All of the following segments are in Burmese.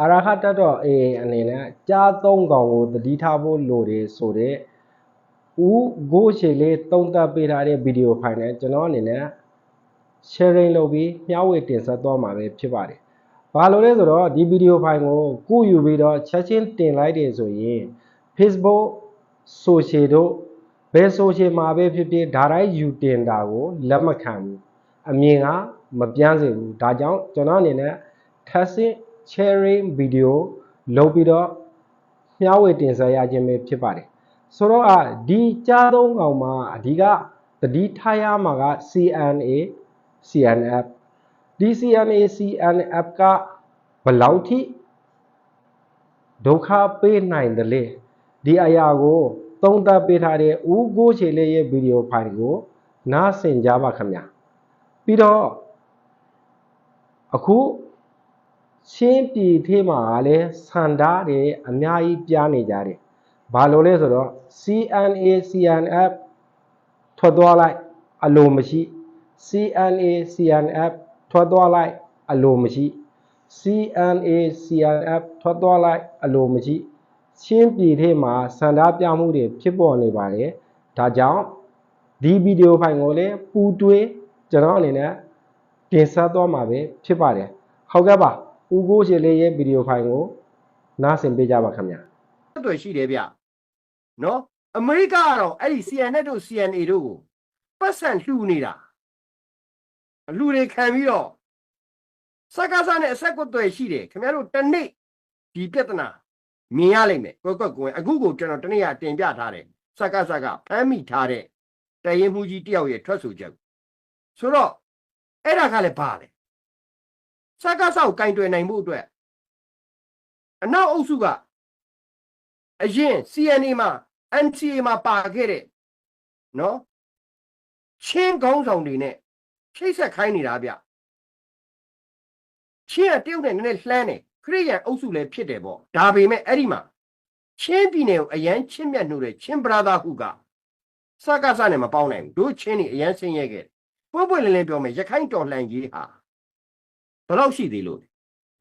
အာရခတက်တော်အေအနေနဲ့ကြားသုံးကောင်ကိုတတိထားဖို့လိုတယ်ဆိုတဲ့ဦးဂိုးရှည်လေးတုံးတက်ပေးထားတဲ့ဗီဒီယိုဖိုင်နဲ့ကျွန်တော်အနေနဲ့ sharing လုပ်ပြီးမျှဝေတင်ဆက်သွားမှာပဲဖြစ်ပါတယ်။ဘာလို့လဲဆိုတော့ဒီဗီဒီယိုဖိုင်ကိုကူယူပြီးတော့ချက်ချင်းတင်လိုက်တယ်ဆိုရင် Facebook social တို့ဘယ် social မှာပဲဖြစ်ဖြစ်ဒါတိုင်းယူတင်တာကိုလက်မခံဘူး။အမြင်ကမပြန့်စေဘူး။ဒါကြောင့်ကျွန်တော်အနေနဲ့ testing sharing video လုပ်ပြီးတော့မျှဝေတင်ဆက်ရခြင်းပဲဖြစ်ပါတယ်။ဆိုတော့အဒီကြားသုံးကောင်မှာအဓိကသတိထားရမှာက CNA CNF ဒီ CNA CNF ကဘယ်လောက်ထိဒုက္ခပေးနိုင်တယ်လေဒီအရာကိုသုံးသပ်ပေးထားတဲ့ဦးကိုချေလေးရဲ့ဗီဒီယိုဖိုင်ကို နားဆင်ကြပါခင်ဗျာပြီးတော့အခု ရှင်းပြည်ထေးမှာလည်းစန္ဒတွေအများကြီးပြားနေကြတယ်ဘာလို့လဲဆိုတော့ CNA CNF ထွက်သွားလိုက်အလိုမရှိ CNA CNF ထွက်သွားလိုက်အလိုမရှိ CNA CNF ထွက်သွားလိုက်အလိုမရှိရှင်းပြည်ထဲမှာစန္ဒပြမှုတွေဖြစ်ပေါ်နေပါတယ်ဒါကြောင့်ဒီဗီဒီယိုဖိုင်ကိုလည်းပူတွေးကျွန်တော်အနေနဲ့တင်ဆက်သွားမှာပဲဖြစ်ပါတယ်ဟုတ်ကဲ့ပါ ဦးကိုရှေလေးရဲ့ဗီဒီယိုဖိုင်ကိုနားဆင်ပေးကြပါခင်ဗျာဆက်သွယ်ရှိတယ်ဗျနော်အမေရိကကတော့အဲ့ဒီ CNN တို့ CNA တို့ကိုပတ်စံလှူနေတာအလှူတွေခံပြီးတော့စကားစားနဲ့အဆက်ကွက်သွယ်ရှိတယ်ခင်ဗျားတို့တစ်နေ့ဒီပြဿနာမြင်ရလိမ့်မယ်ကွက်ကွက်ကွယ်အခုကိုကျွန်တော်တနေ့ကတင်ပြထားတယ်စကားစားကဖမ်းမိထားတဲ့တရင်မှုကြီးတယောက်ရဲ့ထွက်ဆိုချက်ကိုဆိုတော့အဲ့ဒါကလည်းဘာလဲ စကားစားကိုကင်တွယ်နိုင်မှုအတွက်အနောက်အုပ်စုကအရင် CNA မှာ NCA မှာပါခဲ့တဲ့နော်ချင်းကောင်းဆောင်တွေနဲ့ချိတ်ဆက်ခိုင်းနေတာဗျချင်းကတရုတ်နဲ့နည်းနည်းလှမ်းတယ်ခရိယန်အုပ်စုလည်းဖြစ်တယ်ပေါ့ဒါပေမဲ့အဲ့ဒီမှာချင်းပြည်နယ်ကိုအရန်ချင်းမြတ်နှုတ်တဲ့ချင်းဘရာသာဟုကစကားစနဲ့မပေါင်းနိုင်ဘူးတို့ချင်းတွေအရန်ဆင်းရဲခဲ့တယ်ပွင့်ပွင့်လင်းလင်းပြောမယ်ရခိုင်တော်လှန်ရေးဟာ ဘယ်လောက်ရှိသေးလို့လဲ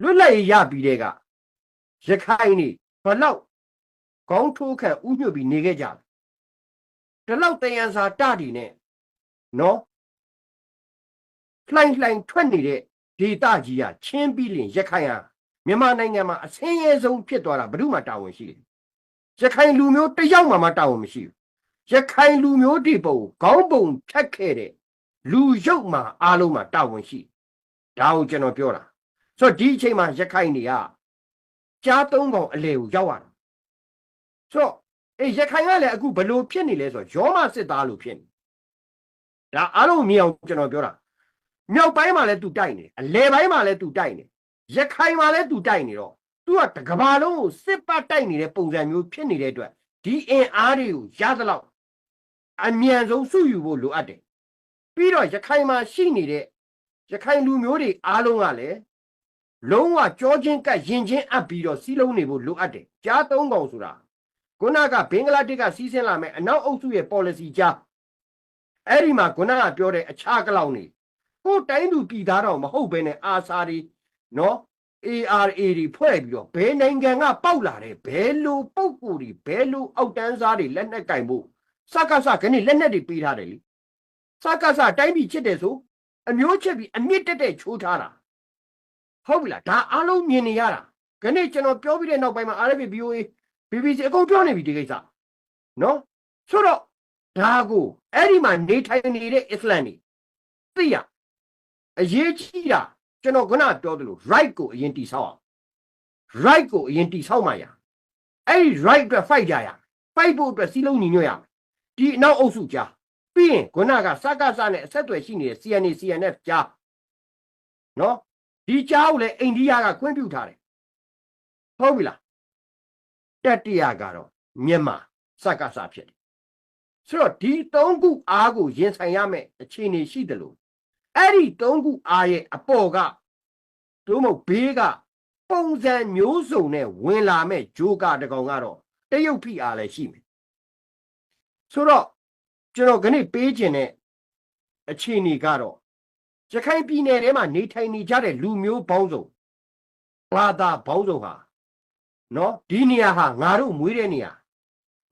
လွတ်လပ်ရေးရပြီးတဲ့ကရခိုင်နေဘယ်လောက်ခေါင်းထိုးခံဥညွတ်ပြီးနေခဲ့ကြတယ်ဒီလောက်တယံစာတတီနဲ့နော်လှိုင်လှိုင်ထွက်နေတဲ့ဒေတာကြီးကချင်းပြီးလင်ရခိုင်ဟာမြန်မာနိုင်ငံမှာအဆင်းရဲဆုံးဖြစ်သွားတာဘယ်သူမှတာဝန်ရှိတယ်ရခိုင်လူမျိုးတစ်ယောက်မှမတာဝန်မရှိဘူးရခိုင်လူမျိုးဒီပုံခေါင်းပုံဖြတ်ခဲ့တဲ့လူရုပ်မှာအားလုံးမှာတာဝန်ရှိ ဒါကိုကျွန်တော်ပြောတာဆိုတော့ဒီအချိန်မှာရခိုင်တွေကကြားသုံးကောင်အလေကိုရောက်ရတာဆိုတော့အေးရခိုင်ကလည်းအခုဘလို့ဖြစ်နေလဲဆိုတော့ရောမစစ်သားလို့ဖြစ်နေဒါအားလုံးမြင်အောင်ကျွန်တော်ပြောတာမြောက်ပိုင်းမှာလည်းသူတိုက်နေအလဲပိုင်းမှာလည်းသူတိုက်နေရခိုင်မှာလည်းသူတိုက်နေတော့သူကတကဘာလုံးကိုစစ်ပတ်တိုက်နေတဲ့ပုံစံမျိုးဖြစ်နေတဲ့အတွက်ဒီအင်အားတွေကိုရသလောက်အမြန်ဆုံးစုယူဖို့လိုအပ်တယ်ပြီးတော့ရခိုင်မှာရှိနေတဲ့ ရခိုင်လူမျိုးတွေအားလုံးကလည်းလုံးဝကြောချင်းကပ်ရင်ချင်းအပ်ပြီးတော့စီးလုံးနေဖို့လိုအပ်တယ်ကြားသုံးကောင်ဆိုတာခုနကဘင်္ဂလားဒေ့ရှ်ကစီးဆင်းလာမယ်အနောက်အုပ်စုရဲ့ policy ကြားအဲ့ဒီမှာခုနကပြောတဲ့အခြားကလောင်နေကိုယ်တိုင်းသူပြည်သားတော့မဟုတ်ဘဲနဲ့အာစာတွေနော် ARA တွေဖွဲ့ပြီးတော့ဘယ်နိုင်ငံကပေါက်လာတယ်ဘယ်လိုပုံကိုယ်တွေဘယ်လိုအောက်တန်းစားတွေလက်နက်ကင်ဖို့စကားစခဏလက်နက်တွေပေးထားတယ်လေစကားစတိုင်းပြည်ချစ်တယ်ဆို အမျိုးချစ်ပြီးအမြင့်တက်တက်ချိုးထားတာဟုတ်ပြီလားဒါအားလုံးမြင်နေရတာခဏကျွန်တော်ပြောပြီးတဲ့နောက်ပိုင်းမှာ RFA BOA BBC အကုန်ပြောနေပြီဒီကိစ္စနော်ဆိုတော့ဒါကိုအဲ့ဒီမှာနေထိုင်နေတဲ့အစ္စလမ်တွေသိရအရေးကြီးတာကျွန်တော်ခုနပြောသလို right ကိုအရင်တိဆောက်အောင် right ကိုအရင်တိဆောက်မှရအဲ့ဒီ right အတွက် fight ကြရ fight ဖို့အတွက်စီးလုံးညီညွတ်ရဒီအနောက်အုပ်စုကြား ပြီးရင်ခုနကစကားစနဲ့အဆက်အသွယ်ရှိနေတဲ့ CNA CNF ကြားနော်ဒီကြားကိုလည်းအိန္ဒိယကခွင့်ပြုထားတယ်ဟုတ်ပြီလားတတိယကတော့မြန်မာစက္ကစဖြစ်တယ်ဆိုတော့ဒီသုံးခုအားကိုရင်ဆိုင်ရမယ်အခြေအနေရှိတယ်လို့အဲ့ဒီသုံးခုအားရဲ့အပေါ်ကတို့မဟုတ်ဘေးကပုံစံမျိုးစုံနဲ့ဝင်လာမဲ့ဂျိုးကတကောင်ကတော့တရုတ်ဖိအားလည်းရှိမယ်ဆိုတော့ ကျွန်တော်ခဏပေးခြင်းတဲ့အခြေအနေကတော့ရခိုင်ပြည်နယ်ထဲမှာနေထိုင်နေကြတဲ့လူမျိုးပေါင်းစုံဘာသာဘောင်းဆောင်ဟာနော်ဒီနေရာဟာငါတို့မွေးတဲ့နေရာ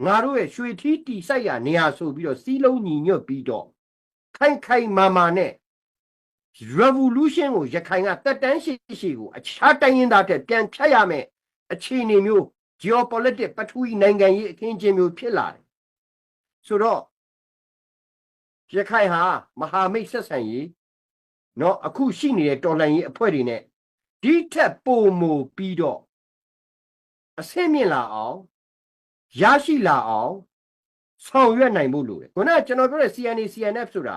ငါတို့ရဲ့ရွှေထီးတီဆိုင်ရာနေရာဆိုပြီးတော့စီးလုံးညီညွတ်ပြီးတော့ခိုင်ခိုင်မာမာနဲ့ revolution ကိုရခိုင်ကတက်တန်းရှိရှိကိုအခြားတိုင်းရင်းသားတဲ့ပြန်ဖြတ်ရမယ်အခြေအနေမျိုး geopolitics ပထဝီနိုင်ငံရေးအခင်းအကျင်းမျိုးဖြစ်လာတယ်ဆိုတော့ ရခိုင်ဟာမဟာမိတ်ဆက်ဆံရေးเนาะအခုရှိနေတဲ့တော်လှန်ရေးအဖွဲ့တွေနဲ့ဒီထက်ပိုမိုပြီးတော့အဆင့်မြင့်လာအောင်ရရှိလာအောင်ဆောင်ရွက်နိုင်ဖို့လိုတယ်ခုနကကျွန်တော်ပြောတဲ့ CNA CNF ဆိုတာ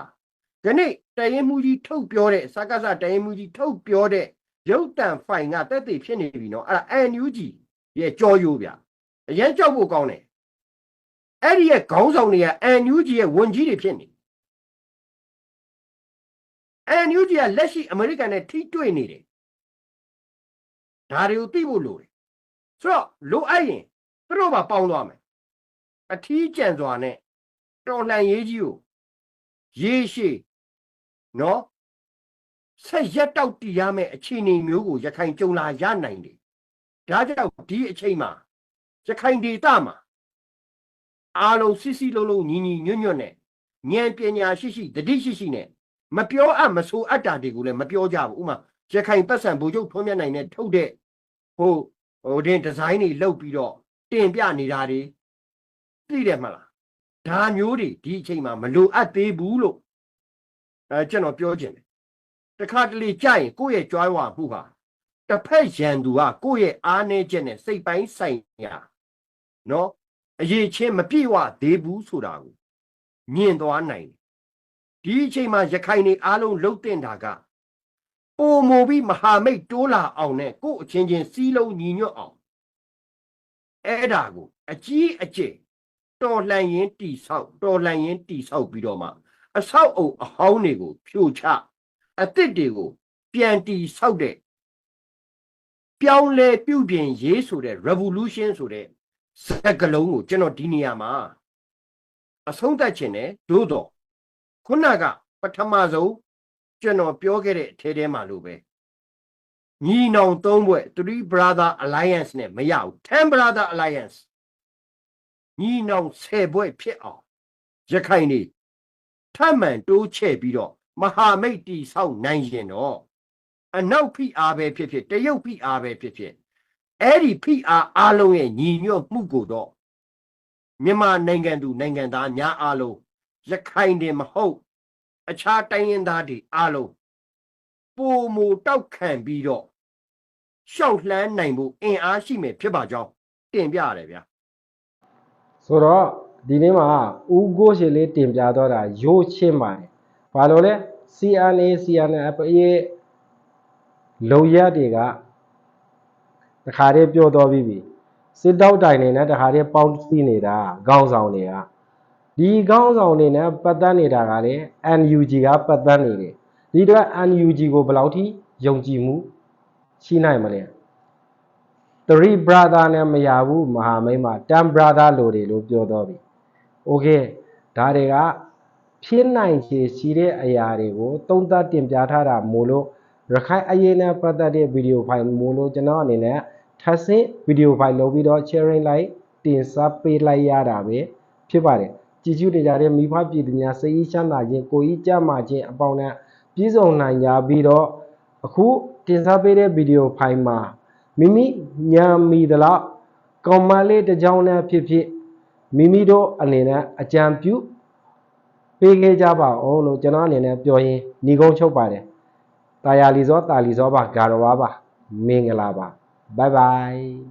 ဒီနေ့တရင်မှုကြီးထုတ်ပြောတဲ့စကားစတရင်မှုကြီးထုတ်ပြောတဲ့ရုပ်တံဖိုင်ကတက်သေးဖြစ်နေပြီเนาะအဲ့ဒါ NUG ရဲ့ကြောရိုးဗျအရင်ကြောက်ဖို့ကောင်းတယ်အဲ့ဒီရဲ့ခေါင်းဆောင်တွေက NUG ရဲ့ဝန်ကြီးတွေဖြစ်နေ NUG ကလက်ရှိအမေရိကန်နဲ့ထိတွေ့နေတယ်ဒါတွေကိုသိဖို့လိုတယ်ဆိုတော့လိုအပ်ရင်သူတို့ပါပေါင်းသွားမယ်အထီးကျန်စွာနဲ့တော်လှန်ရေးကြီးကိုရေးရှိနော်ဆက်ရက်တောက်တည်ရမယ့်အခြေအနေမျိုးကိုရခိုင်ကြုံလာရနိုင်တယ်ဒါကြောင့်ဒီအချိန်မှာရခိုင်ဒေသမှာအားလုံးစစ်စစ်လုံးလုံးညီညီညွတ်ညွတ်နဲ့ဉာဏ်ပညာရှိရှိတတိရှိရှိနဲ့ မပြောအပ်မဆိုအပ်တာတွေကိုလည်းမပြောကြဘူးဥမာရခိုင်ပတ်စံဘူချုပ်ထွန်းမြတ်နိုင်နဲ့ထုတ်တဲ့ဟိုဟိုတင်ဒီဇိုင်းတွေလုပ်ပြီးတော့တင်ပြနေတာတွေသိတယ်မလားဒါမျိုးတွေဒီအချိန်မှာမလိုအပ်သေးဘူးလို့အဲကျွန်တော်ပြောချင်တယ်တခါတလေကြာရင်ကိုယ့်ရဲ့ကြွားဝါမှုဟာတစ်ဖက်ရန်သူကကိုယ့်ရဲ့အားနည်းချက်နဲ့စိတ်ပိုင်းဆိုင်ရာနော်အရေးချင်းမပြည့်ဝသေးဘူးဆိုတာကိုမြင်သွားနိုင်တယ် ဒီအချိန်မှာရခိုင်နေအားလုံးလှုပ်တင်တာကပိုမိုပြီးမဟာမိတ်တိုးလာအောင်နဲ့ကိုယ့်အချင်းချင်းစီးလုံးညီညွတ်အောင်အဲ့ဒါကိုအကြီးအကျယ်တော်လှန်ရင်တီဆောက်တော်လှန်ရင်တီဆောက်ပြီးတော့မှအဆောက်အုံအဟောင်းတွေကို ဖြိုချအသစ်တွေကို ပြန်တီဆောက်တဲ့ပြောင်းလဲပြုပြင်ရေးဆိုတဲ့ revolution ဆိုတဲ့စကားလုံးကိုကျွန်တော်ဒီနေရာမှာအဆုံးသတ်ခြင်းနဲ့သို့တော့ ခုနကပထမဆုံးကျွန်တော်ပြောခဲ့တဲ့အထဲထဲမှာလို့ပဲညီနောင်သုံးဘွဲ့3 brother alliance နဲ့မရဘူး10 brother alliance ညီနောင်10ဘွဲ့ဖြစ်အောင်ရခိုင်နေထမှန်တိုးချဲ့ပြီးတော့မဟာမိတ်တီဆောက်နိုင်ရင်တော့အနောက်ဖိအားပဲဖြစ်ဖြစ်တရုတ်ဖိအားပဲဖြစ်ဖြစ်အဲ့ဒီဖိအားအလုံးရဲ့ညီညွတ်မှုကိုတော့မြန်မာနိုင်ငံသူနိုင်ငံသားများအလုံး ရခိုင်တယ်မဟုတ်အခြားတိုင်းရင်းသားတွေအလုံးပုံမူတောက်ခံပြီးတော့ရှောက်လှမ်းနိုင်မှုအင်အားရှိမယ်ဖြစ်ပါကြောင်းတင်ပြရတယ်ဗျာဆိုတော့ဒီနေ့မှာဦးကိုရှိလေးတင်ပြတော့တာရိုးချင်းပါတယ်ဘာလို့လဲ CNA CNF ရဲ့လုံရက်တွေကတခါတည်းပြောတော်ပြီးပြီစစ်တောက်တိုင်နေနဲ့တခါတည်းပေါင်းစည်းနေတာခေါင်းဆောင်တွေက ဒီခေါင်းဆောင်တွေနဲ့ပတ်သက်နေတာကလည်း NUG ကပတ်သက်နေတယ်ဒီတော့ NUG ကိုဘယ်လောက်ထိယုံကြည်မှုရှိနိုင်မလဲ3 brother နဲ့မရဘူးမဟာမိတ်မှာ10 brother လို့တွေလို့ပြောတော့ပြီ okay ဒါတွေကဖြစ်နိုင်ခြေရှိတဲ့အရာတွေကိုသုံးသပ်တင်ပြထားတာမို့လို့ရခိုင်အရေးနဲ့ပတ်သက်တဲ့ဗီဒီယိုဖိုင်မို့လို့ကျွန်တော်အနေနဲ့ထပ်ဆင့်ဗီဒီယိုဖိုင်လုပ်ပြီးတော့ sharing လိုက်တင်ဆက်ပေးလိုက်ရတာပဲဖြစ်ပါတယ် ကြည်ကျူးနေကြတဲ့မိဖပြည်သူများစိတ် ý ချမ်းသာခြင်းကိုယ် ý ကြမှာခြင်းအပေါင်းနဲ့ပြည့်စုံနိုင်ကြပြီးတော့အခုတင်ဆက်ပေးတဲ့ဗီဒီယိုဖိုင်မှာမိမိညာမီသလောက်ကောင်မလေးတစ်ကြောင်းနဲ့ဖြစ်ဖြစ်မိမိတို့အနေနဲ့အကြံပြုပေးခဲ့ကြပါအောင်လို့ကျွန်တော်အနေနဲ့ပြောရင်းညီကုန်းချုပ်ပါတယ်တာယာလီဇောတာလီဇောပါဂါရဝါပါမင်္ဂလာပါဘိုင်ဘိုင်